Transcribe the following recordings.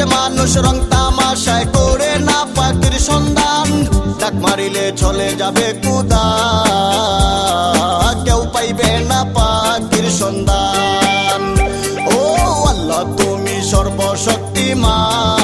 মানুষ রং তামাশায় করে না পাখির সন্ধান। ডাক মারিলে চলে যাবে কুদা। কেউ পাইবে না পাখির সন্ধান। ও আল্লাহ, তুমি সর্বশক্তিমান।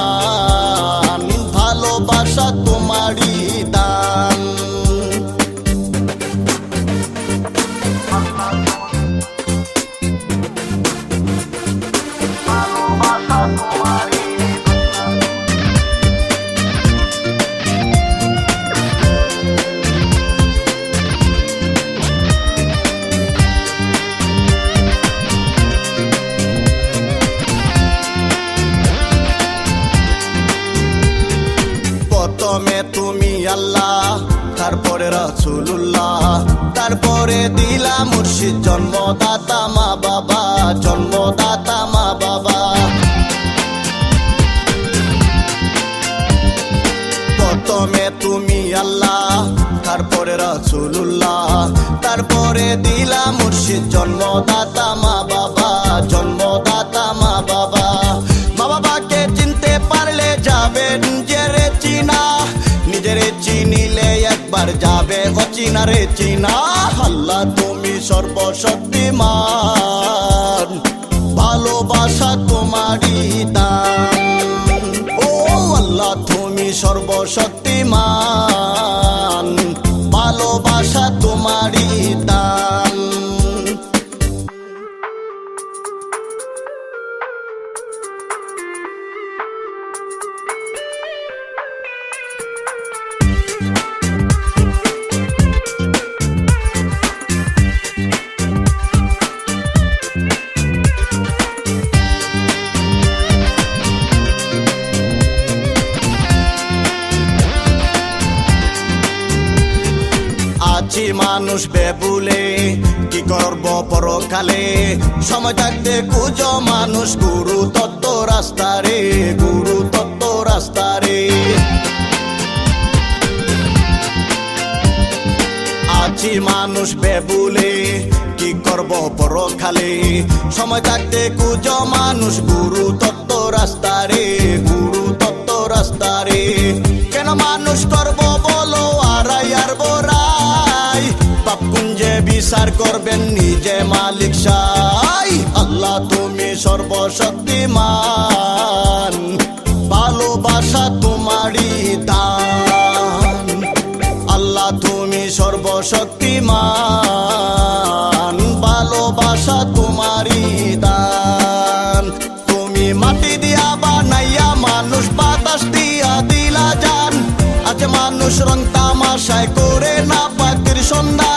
তুমি আল্লাহ, তারপরে রাসূলুল্লাহ, তারপরে দিলা মুর্শিদ, জন্মদাতা মা বাবা, জন্মদাতা মা বাবা। প্রথমে তুমি আল্লাহ, তারপরে রাসূলুল্লাহ, তারপরে দিলা মুর্শিদ, জন্মদাতা মা বাবা জন্মদাতা একবার যাবে অচিনা রে চিনা, হাল্লা তুমি সর্বশক্তিমান। ভালোবাসা তোমারই দান। ও আল্লাহ, তুমি সর্বশক্তিমান। আছি মানুষ বেবুলে, কি করব পরকালে? সময় থাকতে কুজ মানুষ, গুরু তত্ত্ব রাস্তারে গুরু তত্ত্ব রাস্তারে আছি মানুষ বেবুলে, কি করব পরখালে সময় থাকতে কুজ মানুষ, গুরু তত্ত্ব রাস্তারে গুরু বিচার করবেন নিজে মালিক সাই। আল্লাহ তুমি সর্বশক্তিমান। ভালোবাসা তোমারই দান। আল্লাহ তুমি সর্বশক্তিমান। ভালোবাসা তোমারই দান। তুমি মাটি দিয়া বানাইয়া মানুষ বাতাস দিয়া দিলা যান আজ মানুষ রং তামাশায় করে না পাখির সন্ধান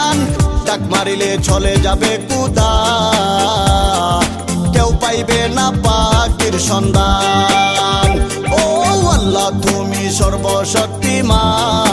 মারিলে চলে যাবে কুদা। কেউ পাইবে না পাখির সন্ধান। ও আল্লাহ তুমি সর্বশক্তিমান।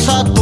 só